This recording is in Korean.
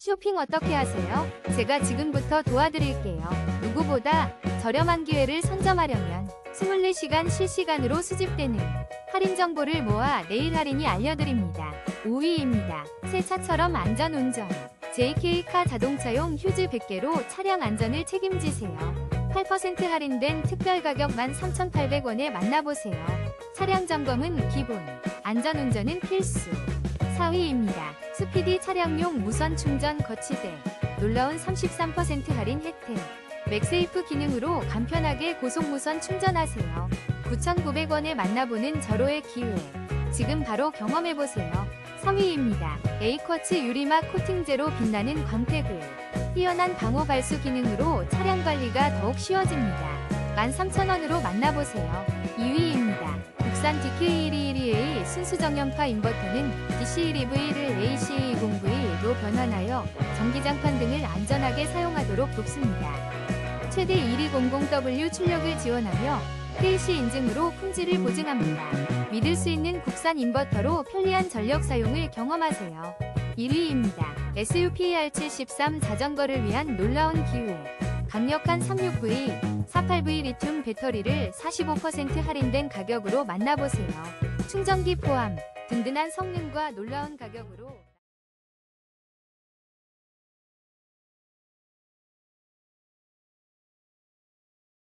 쇼핑 어떻게 하세요? 제가 지금부터 도와드릴게요. 누구보다 저렴한 기회를 선점하려면 24시간 실시간으로 수집되는 할인 정보를 모아 내일 할인이 알려드립니다. 5위입니다. 새 차처럼 안전운전. JK카 자동차용 휴즈 100개로 차량 안전을 책임지세요. 8% 할인된 특별 가격 13,800원에 만나보세요. 차량 점검은 기본, 안전운전은 필수. 4위입니다. 스피디 차량용 무선 충전 거치대. 놀라운 33% 할인 혜택. 맥세이프 기능으로 간편하게 고속 무선 충전하세요. 9,900원에 만나보는 절호의 기회. 지금 바로 경험해보세요. 3위입니다. 에이쿼츠 유리막 코팅제로 빛나는 광택을. 뛰어난 방호 발수 기능으로 차량 관리가 더욱 쉬워집니다. 13,000원으로 만나보세요. 2위입니다. 국산 DK121A 순수 정연파 인버터는 DC1EV를 AC20V로 변환하여 전기장판 등을 안전하게 사용하도록 돕습니다. 최대 1200W 출력을 지원하며 KC 인증으로 품질을 보증합니다. 믿을 수 있는 국산 인버터로 편리한 전력 사용을 경험하세요. 1위입니다. SUPAR73 자전거를 위한 놀라운 기회. 강력한 36V, 48V 리튬 배터리를 45% 할인된 가격으로 만나보세요. 충전기 포함, 든든한 성능과 놀라운 가격으로